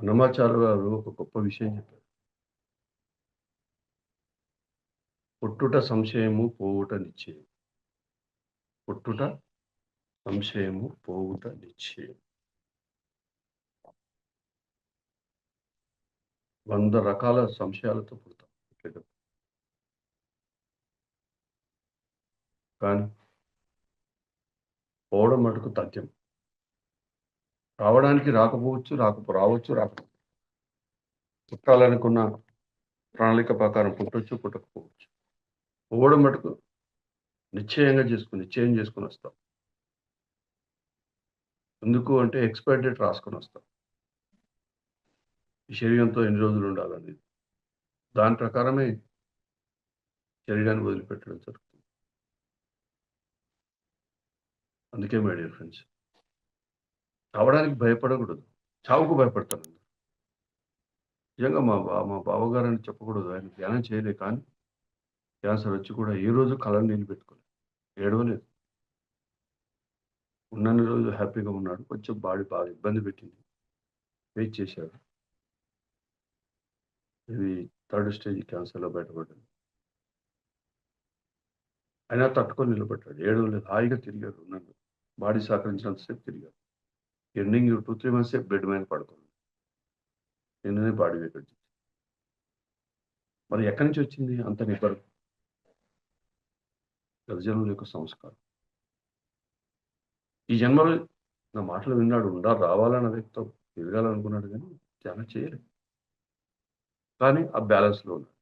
అన్నమాచార్య గారు ఒక గొప్ప విషయం చెప్పారు. పుట్టుట సంశయము పోవుట నిశ్చయం. పుట్టుట సంశయము పోవుట నిశ్చయం. వంద రకాల సంశయాలతో పుడతాం. కానీ పోవడం మటుకు తథ్యం. రావడానికి రాకపోవచ్చు, రాకపో రావచ్చు, రాకపోవచ్చు. పుట్టాలనుకున్న ప్రణాళిక ప్రకారం పుట్టొచ్చు, పుట్టకపోవచ్చు. పోవడం మటుకు నిశ్చయంగా చేసుకుని నిశ్చయం చేసుకొని వస్తాం. ఎందుకు అంటే ఎక్స్పైర్ డేట్ రాసుకొని వస్తాం. ఈ శరీరంతో ఎన్ని రోజులు ఉండాలని దాని ప్రకారమే శరీరాన్ని వదిలిపెట్టడం జరుగుతుంది. అందుకే మై డియర్ ఫ్రెండ్స్ చావడానికి భయపడకూడదు. చావుకు భయపడతాను నిజంగా మా బా మా బావగారని చెప్పకూడదు. ఆయన ధ్యానం చేయలే కానీ క్యాన్సర్ వచ్చి కూడా ఏ రోజు కళ్ళలో నీళ్ళు పెట్టుకోలేదు. ఏడవలేదు. ఉన్నన్ని రోజు హ్యాపీగా ఉన్నాడు. కొంచెం బాడీ బాగా ఇబ్బంది పెట్టింది. వెయిట్ చేశాడు. ఇది థర్డ్ స్టేజ్ క్యాన్సర్‌లో బయటపడ్డాడు. అయినా తట్టుకొని నిలబడ్డాడు. ఏడవలేదు. హాయిగా తిరిగాడు ఉన్నాడు బాడీ సహకరించినంతసేపు తిరిగాడు. Ending two three months bed మీద పడుతుంది నిన్ననే బాడీ వెయిట్ వచ్చింది. మరి ఎక్కడి నుంచి వచ్చింది అంత నిబ్బరు గతజన్మల యొక్క సంస్కారం. ఈ జన్మలో నా మాటలు విన్నాడు. ఉండా రావాలని వ్యక్తం ఎదగాలనుకున్నాడు కానీ ధ్యానం చేయలేదు. కానీ ఆ బ్యాలెన్స్‌లో ఉన్నాడు.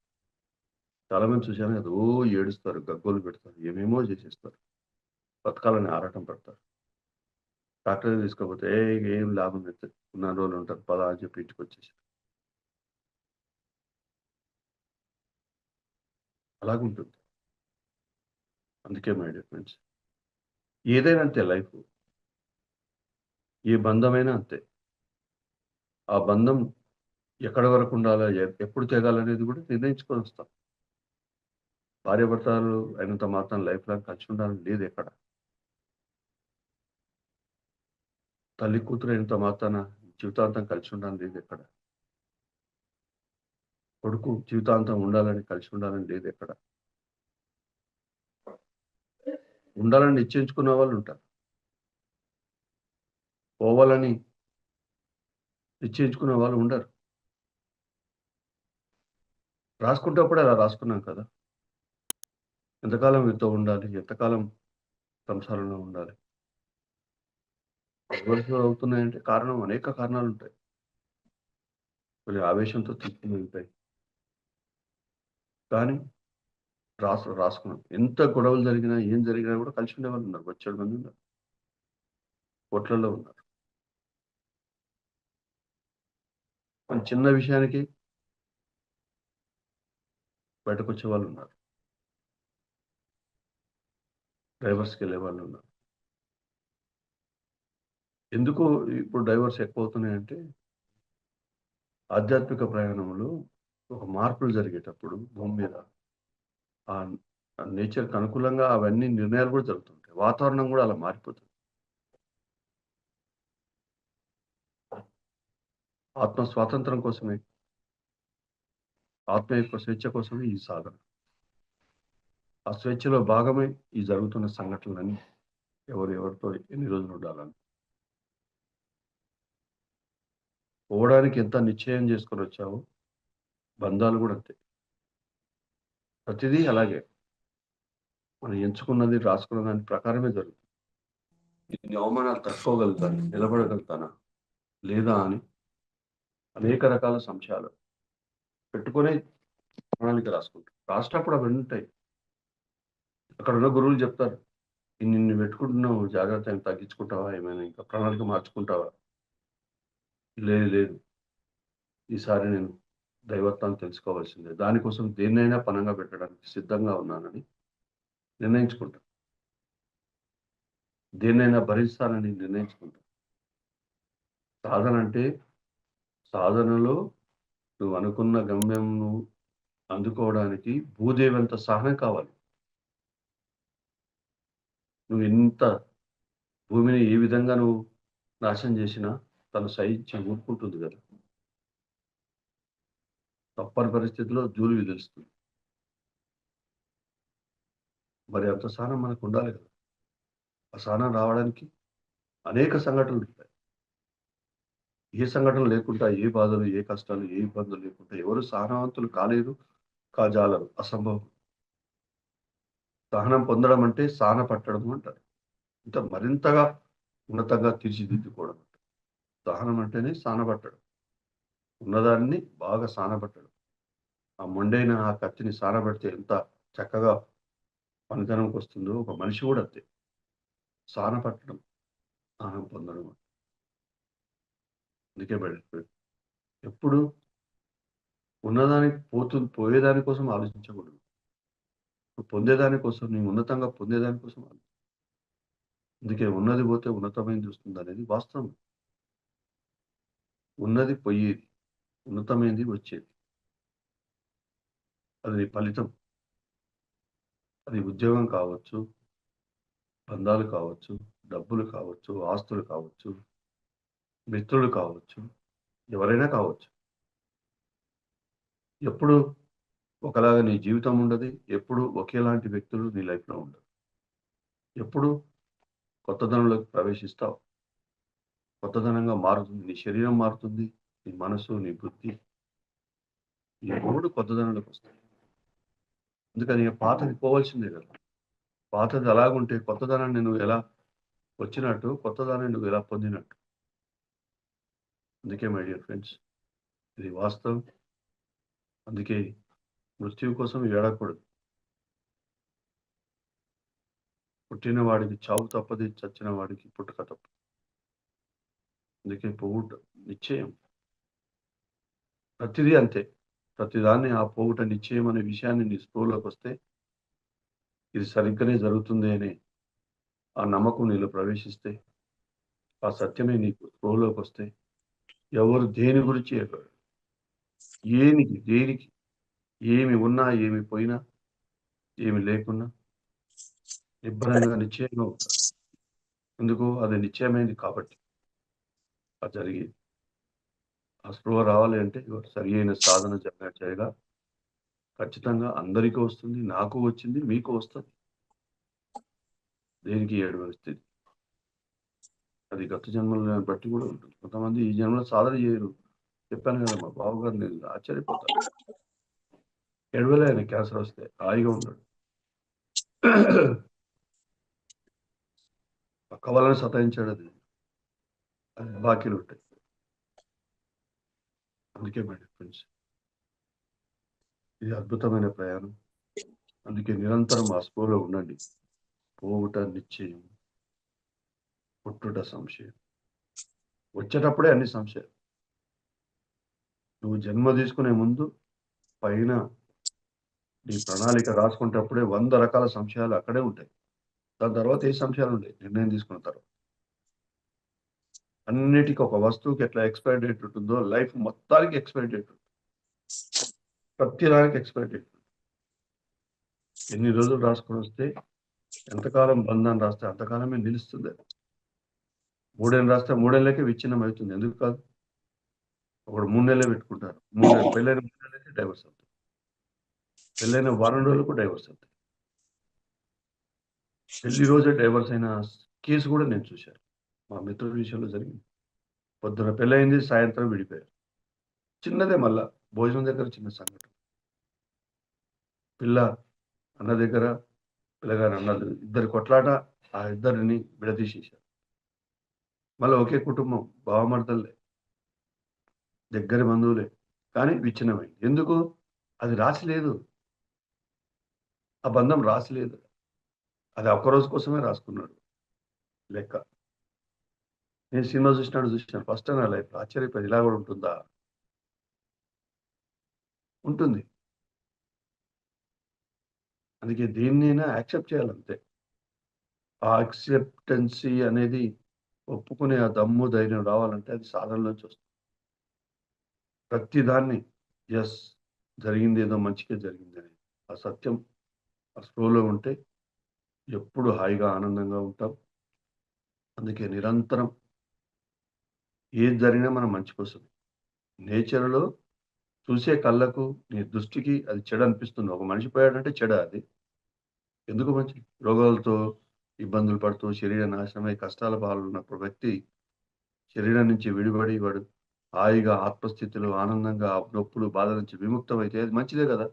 చాలామంది చూశాను ఏదో ఏడుస్తారు, గగ్గోలు పెడతారు, ఏమేమో చేసేస్తారు. బతకాలని ఆరాటం పడతారు. డాక్టర్ తీసుకోకపోతే ఏ ఏం లాభం లేదు. ఉన్న రోజులు ఉంటారు పదా అని చెప్పి ఇంటికి వచ్చేసి అలాగుంటుంది. అందుకే మై డియర్ ఫ్రెండ్స్ ఏదైనా అంతే లైఫ్. ఏ బంధమైనా అంతే. ఆ బంధం ఎక్కడి వరకు ఉండాలా? ఎప్పుడు తెగాలనేది కూడా నిర్ణయించుకొని వస్తాం. భార్యాభర్తలు అయినంత మాత్రం లైఫ్ లాంగ్ కలిసి ఉండాలని లేదు ఎక్కడ. తల్లి కూతురు అయినంత మాత్రాన జీవితాంతం కలిసి ఉండాలని లేదు ఎక్కడ. కొడుకు జీవితాంతం ఉండాలని కలిసి ఉండాలని లేదు ఎక్కడ. ఉండాలని నిశ్చయించుకున్న వాళ్ళు ఉంటారు. పోవాలని నిశ్చయించుకున్న వాళ్ళు ఉండరు. రాసుకునేటప్పుడే అలా రాసుకున్నాం కదా! ఎంతకాలం మీతో ఉండాలి? ఎంతకాలం సంసారంలో ఉండాలి? డివోర్స్ అవుతున్నాయంటే కారణం అనేక కారణాలు ఉంటాయి కొన్ని ఆవేశంతో తీసుకుని ఉంటాయి. కానీ రాసు రాసుకున్నాం. ఎంత గొడవలు జరిగినా, ఏం జరిగినా కూడా కలిసి ఉండేవాళ్ళు ఉన్నారు. వచ్చేడు మంది ఉన్నారు. కోట్లలో ఉన్నారు. చిన్న విషయానికి బయటకొచ్చే వాళ్ళు ఉన్నారు. డ్రైవర్స్కి వెళ్ళే వాళ్ళు ఉన్నారు. ఎందుకు ఇప్పుడు డైవర్స్ ఎక్కువవుతున్నాయంటే ఆధ్యాత్మిక ప్రయాణంలో ఒక మార్పులు జరిగేటప్పుడు భూమి మీద ఆ ఆ నేచర్‌కి అనుకూలంగా అవన్నీ నిర్ణయాలు కూడా జరుగుతుంటాయి. వాతావరణం కూడా అలా మారిపోతుంది. ఆత్మ స్వాతంత్రం కోసమే ఆత్మ యొక్క స్వేచ్ఛ కోసమే ఈ సాధన. ఆ స్వేచ్ఛలో భాగమే ఈ జరుగుతున్న సంఘటనలన్నీ. ఎవరు ఎవరితో ఎన్ని రోజులు ఉండాలని. పోవడానికి ఎంత నిశ్చయం చేసుకొని వచ్చావు బంధాలు కూడా అంతే. ప్రతిదీ అలాగే. మనం ఎంచుకున్నది, రాసుకున్న దాని ప్రకారమే జరుగుతుంది. ఇన్ని అవమానాలు తట్టుకోగలుగుతాను, నిలబడగలుగుతానా? లేదా అని అనేక రకాల సంశయాలు పెట్టుకునే ప్రణాళిక రాసుకుంటాం. రాసేటప్పుడు అవి ఉంటాయి. అక్కడ ఉన్న గురువులు చెప్తారు. నిన్ను పెట్టుకుంటున్నావు జాగ్రత్త ఏమైనా తగ్గించుకుంటావా? ఏమైనా ఇంకా ప్రణాళిక మార్చుకుంటావా? లేదు లేదు. ఈసారి నేను దైవత్వాన్ని తెలుసుకోవాల్సిందే. దానికోసం దేన్నైనా పణంగా పెట్టడానికి సిద్ధంగా ఉన్నానని నిర్ణయించుకుంటా. దేన్నైనా భరిస్తానని నిర్ణయించుకుంటా. సాధన అంటే సాధనలో నువ్వు అనుకున్న గమ్యంను అందుకోవడానికి భూదేవంత సహనం కావాలి. నువ్వు ఎంత భూమిని ఏ విధంగా నువ్వు నాశనం చేసినా తను సహించి ఊరుకుంటుంది కదా! తప్పని పరిస్థితిలో జూలు తెలుస్తుంది. మరి అంత సహనం మనకు ఉండాలి కదా. ఆ సహనం రావడానికి అనేక సంఘటనలు ఉంటాయి. ఏ సంఘటన లేకుండా ఏ బాధలు ఏ కష్టాలు ఏ ఇబ్బందులు లేకుండా ఎవరు సహనవంతులు కాలేరు కాజాలరు. అసంభవం. సహనం పొందడం అంటే సహన పట్టడం అంటారు. ఇంకా మరింతగా ఉన్నతంగా తీర్చిదిద్దుకోవడం. అంటారు అంటేనే సానపట్టడం ఉన్నదాన్ని బాగా సానపట్టడం ఆ మొండైన ఆ కత్తిని సానబెడితే ఎంత చక్కగా పనితనంకి వస్తుందో ఒక మనిషి కూడా అంతే. సానపట్టడం స్థానం పొందడం అందుకే బయట ఎప్పుడు ఉన్నదానికి పోతుంది పోయేదాని కోసం ఆలోచించకూడదు. పొందేదాని కోసం నీ ఉన్నతంగా పొందేదాని కోసం ఆలోచించ. అందుకే ఉన్నది పోతే ఉన్నతమైన చూస్తుంది అనేది వాస్తవం. ఉన్నది పోయేది ఉన్నతమైంది వచ్చేది. అది ఫలితం. అది ఉద్యోగం కావచ్చు బంధాలు కావచ్చు డబ్బులు కావచ్చు ఆస్తులు కావచ్చు మిత్రులు కావచ్చు ఎవరైనా కావచ్చు. ఎప్పుడు ఒకలాగా నీ జీవితం ఉండదు ఎప్పుడు ఒకేలాంటి వ్యక్తులు నీ లైఫ్లో ఉండదు ఎప్పుడు కొత్తదనంలోకి ప్రవేశిస్తావు. కొత్తదనంగా మారుతుంది నీ శరీరం మారుతుంది నీ మనసు నీ బుద్ధి ఈ మూడు కొత్తదనంలోకి వస్తాయి. అందుకని పాతది పోవాల్సిందే కదా. పాతది అలాగుంటే కొత్తదనాన్ని నువ్వు ఎలా వచ్చినట్టు కొత్తదాన్ని నువ్వు ఎలా పొందినట్టు. అందుకే మై డియర్ ఫ్రెండ్స్ ఇది వాస్తవం. అందుకే మృత్యువు కోసం ఏడకూడదు. పుట్టిన వాడికి చావు తప్పది చచ్చిన వాడికి పుట్టుక తప్పదు. అందుకే పోగుట నిశ్చయం. ప్రతిదీ అంతే. ప్రతిదాన్ని ఆ పోగుట నిశ్చయం అనే విషయాన్ని నీ స్పృహలోకి వస్తే ఇది సరిగ్గానే జరుగుతుంది అనే ఆ నమ్మకం నీలో ప్రవేశిస్తే ఆ సత్యమే నీకు స్పృహలోకి వస్తే ఎవరు దేని గురించి ఏనికి దేనికి ఏమి ఉన్నా ఏమి పోయినా ఏమి లేకున్నా నిబ్బరంగా నిశ్చయంగా ఎందుకు అది నిశ్చయమైంది కాబట్టి. జరిగి ఆ స్పృహ రావాలి అంటే సరి అయిన సాధన జరిగిన చేయగా ఖచ్చితంగా అందరికీ వస్తుంది నాకు వచ్చింది మీకు వస్తుంది. దేనికి ఏడు స్థితి. అది గత జన్మలను బట్టి కూడా ఉంటుంది. కొంతమంది ఈ జన్మలో సాధన చేయరు. చెప్పాను కదా మా బావగారు నేను ఆశ్చర్యపోతాను. ఎడవలే ఆయన క్యాన్సర్ వస్తే హాయిగా ఉంటాడు పక్క వాళ్ళని సతాయించాడు అది. బాకీలు ఉంటాయి. అందుకే మై ఫ్రెండ్స్ ఇది అద్భుతమైన ప్రయాణం. అందుకే నిరంతరం ఆ స్పోలో ఉండండి. పోవుట నిశ్చయం పుట్టుట సంశయం. వచ్చేటప్పుడే అన్ని సంశయాలు. నువ్వు జన్మ తీసుకునే ముందు పైన నీ ప్రణాళిక రాసుకునేటప్పుడే వంద రకాల సంశయాలు అక్కడే ఉంటాయి. దాని తర్వాత ఏ సంశయాలు ఉంటాయి నిర్ణయం తీసుకున్న తర్వాత. అన్నిటికీ ఒక వస్తువుకి ఎట్లా ఎక్స్పైర్ డేట్ ఉంటుందో లైఫ్ మొత్తానికి ఎక్స్పైర్ డేట్ ఉంటుంది ప్రతి దానికి ఎక్స్పైర్ డేట్ ఎన్ని రోజులు రాసుకొని వస్తే ఎంతకాలం బంధాన్ని రాస్తే అంతకాలమే నిలుస్తుంది. మూడేళ్ళు రాస్తే మూడేళ్ళకే విచ్ఛిన్నం అవుతుంది. ఎందుకు కాదు? ఒకడు మూడు నెలలే పెట్టుకుంటారు. మూడు నెలలు పెళ్ళైన మూడు నెలలకే డైవర్స్ అవుతుంది పెళ్ళైన వారం రోజులకు డైవర్స్ అవుతుంది పెళ్ళి రోజే డైవర్స్ అయిన కేసు కూడా నేను చూశాను. మా మిత్రుల విషయంలో జరిగింది. పొద్దున పెళ్ళయింది సాయంత్రం విడిపోయారు. చిన్నదే మళ్ళా భోజనం దగ్గర చిన్న సంఘటన. పిల్ల అన్న దగ్గర పిల్లగారు అన్నది ఇద్దరు కొట్లాట ఆ ఇద్దరిని విడదీసేశారు. మళ్ళీ ఒకే కుటుంబం బావమర్దల్లే దగ్గర బంధువులే కానీ విచ్ఛిన్నమైంది. ఎందుకు? అది రాసి లేదు. ఆ బంధం రాసిలేదు అది ఒక్క రోజు కోసమే రాసుకున్నాడు లెక్క. నేను సినిమా చూసినాడు చూసినాను ఫస్ట్ నా లైఫ్ ఆశ్చర్యపోయింది. ఇలా కూడా ఉంటుందా? ఉంటుంది. అందుకే దేన్నైనా యాక్సెప్ట్ చేయాలంతే. ఆ యాక్సెప్టెన్సీ అనేది ఒప్పుకునే ఆ దమ్ము ధైర్యం రావాలంటే అది సాధనలోంచి వస్తుంది. ప్రతిదాన్ని ఎస్ జరిగింది ఏదో మంచిగా జరిగింది అని ఆ సత్యం ఆ స్లోలో ఉంటే ఎప్పుడు హాయిగా ఆనందంగా ఉంటాం. అందుకే నిరంతరం ఏది జరిగినా మనం మంచి కోసం నేచర్లో చూసే కళ్ళకు నీ దృష్టికి అది చెడు అనిపిస్తుంది. ఒక మనిషి పోయాడంటే చెడ అది. ఎందుకు మంచి? రోగాలతో ఇబ్బందులు పడుతూ శరీర నాశనమై కష్టాల పాల్గొన్నప్పుడు వ్యక్తి శరీరం నుంచి విడిపడి వాడు హాయిగా ఆత్మస్థితిలో ఆనందంగా నొప్పులు బాధ నుంచి విముక్తమైతే అది మంచిదే కదా?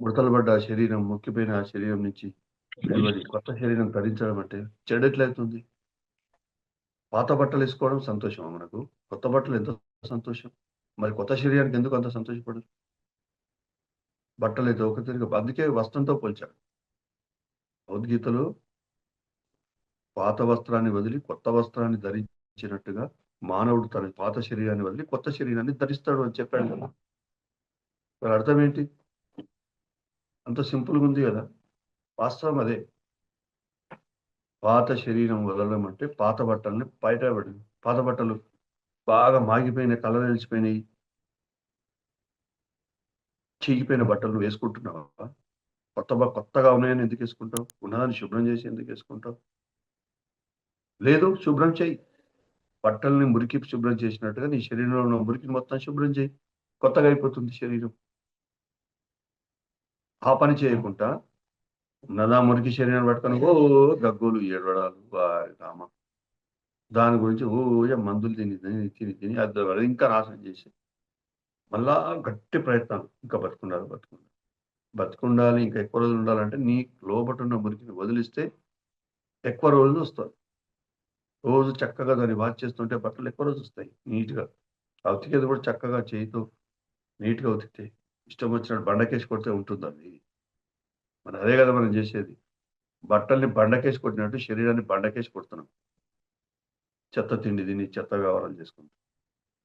ముడతలు పడ్డ ఆ శరీరం మొక్కిపోయిన ఆ శరీరం నుంచి విడిపడి కొత్త శరీరం ధరించడం అంటే చెడు ఎట్లయితుంది? పాత బట్టలు వేసుకోవడం సంతోషం మనకు? కొత్త బట్టలు ఎంత సంతోషం? మరి కొత్త శరీరానికి ఎందుకు అంత సంతోషపడరు? బట్టలు అయితే ఒక తిరిగి అందుకే వస్త్రంతో పోల్చాడు భగవద్గీతలో పాత వస్త్రాన్ని వదిలి కొత్త వస్త్రాన్ని ధరించినట్టుగా మానవుడు తన పాత శరీరాన్ని వదిలి కొత్త శరీరాన్ని ధరిస్తాడు అని చెప్పాడు కదా. మరి అర్థం ఏంటి? అంత సింపుల్గా ఉంది కదా. వాస్తవం అదే. పాత శరీరం వదలడం అంటే పాత బట్టల్ని బయట పాత బట్టలు బాగా మాగిపోయినాయి కలర్ నిలిచిపోయినాయి చీగిపోయిన బట్టలు వేసుకుంటున్నావా? కొత్త కొత్తగా ఉన్నాయని ఎందుకు వేసుకుంటావు? ఉన్నదాన్ని శుభ్రం చేసి ఎందుకు వేసుకుంటావు? లేదు శుభ్రం చేయి. బట్టల్ని మురికి శుభ్రం చేసినట్టుగా నీ శరీరంలో ఉన్న మురికిని మొత్తం శుభ్రం చేయి. కొత్తగా అయిపోతుంది శరీరం. ఆ పని చేయకుండా ఉన్నదా మురికి శరీరం పట్టుకొని? ఓ గగ్గోలు ఏడవడాలు రామ. దాని గురించి ఓ మందులు తిని తిని తిని తిని అది ఇంకా నాశనం చేసి మళ్ళా గట్టి ప్రయత్నాలు ఇంకా బతుకుండాలి బతుకుండాలి. బతుకుండాలి ఇంకా ఎక్కువ రోజులు ఉండాలంటే నీ లోపట ఉన్న మురికిని వదిలిస్తే ఎక్కువ రోజులు వస్తాయి. రోజు చక్కగా దాన్ని వాచ్ చేస్తుంటే బట్టలు ఎక్కువ రోజు వస్తాయి నీట్గా. ఆ ఉతికేది కూడా చక్కగా చేయితో నీట్గా ఉతికితే ఇష్టం వచ్చినట్టు బండకేసి కొడితే ఉంటుంది అది? మరి అదే కదా మనం చేసేది. బట్టల్ని బండకేసి కొట్టినట్టు శరీరాన్ని బండకేసి కొడుతున్నాం. చెత్త తిండి తిని చెత్త వ్యవహారం చేసుకుంటాం.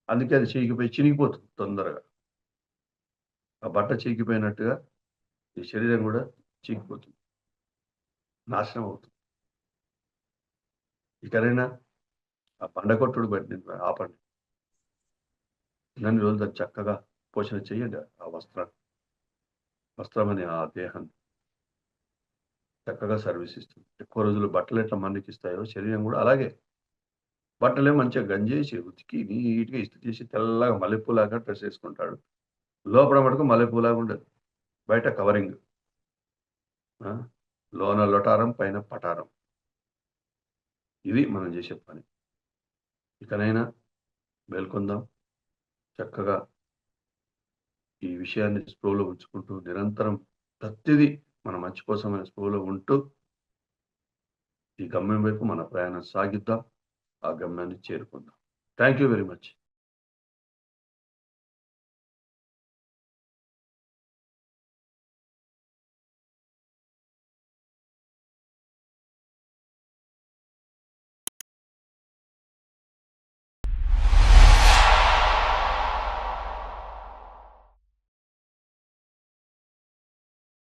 అందుకే అది చీకిపోయి చినిగిపోతుంది తొందరగా. ఆ బట్ట చీకిపోయినట్టుగా ఈ శరీరం కూడా చీకిపోతుంది. నాశనం అవుతుంది. ఇకనైనా ఆ బండకొట్టుడు బట్టి ఆపండి. నన్ను రోజులు చక్కగా పోషణ చేయండి ఆ వస్త్రాన్ని. వస్త్రం అనే ఆ దేహాన్ని చక్కగా సర్వీస్ ఇస్తుంది. ఎక్కువ రోజులు బట్టలు ఎట్లా మందికి ఇస్తాయో శరీరం కూడా అలాగే. బట్టలే మంచిగా గంజేసి ఉతికి నీట్గా ఇస్తు చేసి తెల్లగా మల్లెపూలాగా డ్రెస్ వేసుకుంటాడు. లోపల మటుకు మల్లెపూలాగా ఉండదు. బయట కవరింగ్ లోన లొటారం పైన పటారం. ఇది మనం చేసే పని. ఇకనైనా మేల్కొందాం. చక్కగా ఈ విషయాన్ని స్ప్రోలో ఉంచుకుంటూ నిరంతరం ప్రతిదీ మనం మర్చిపోసమైన కోసమైన స్పృహలో ఉంటూ ఈ గమ్యం వైపు మన ప్రయాణం సాగిద్దాం ఆ గమ్యాన్ని చేరుకుందాం. Thank you very much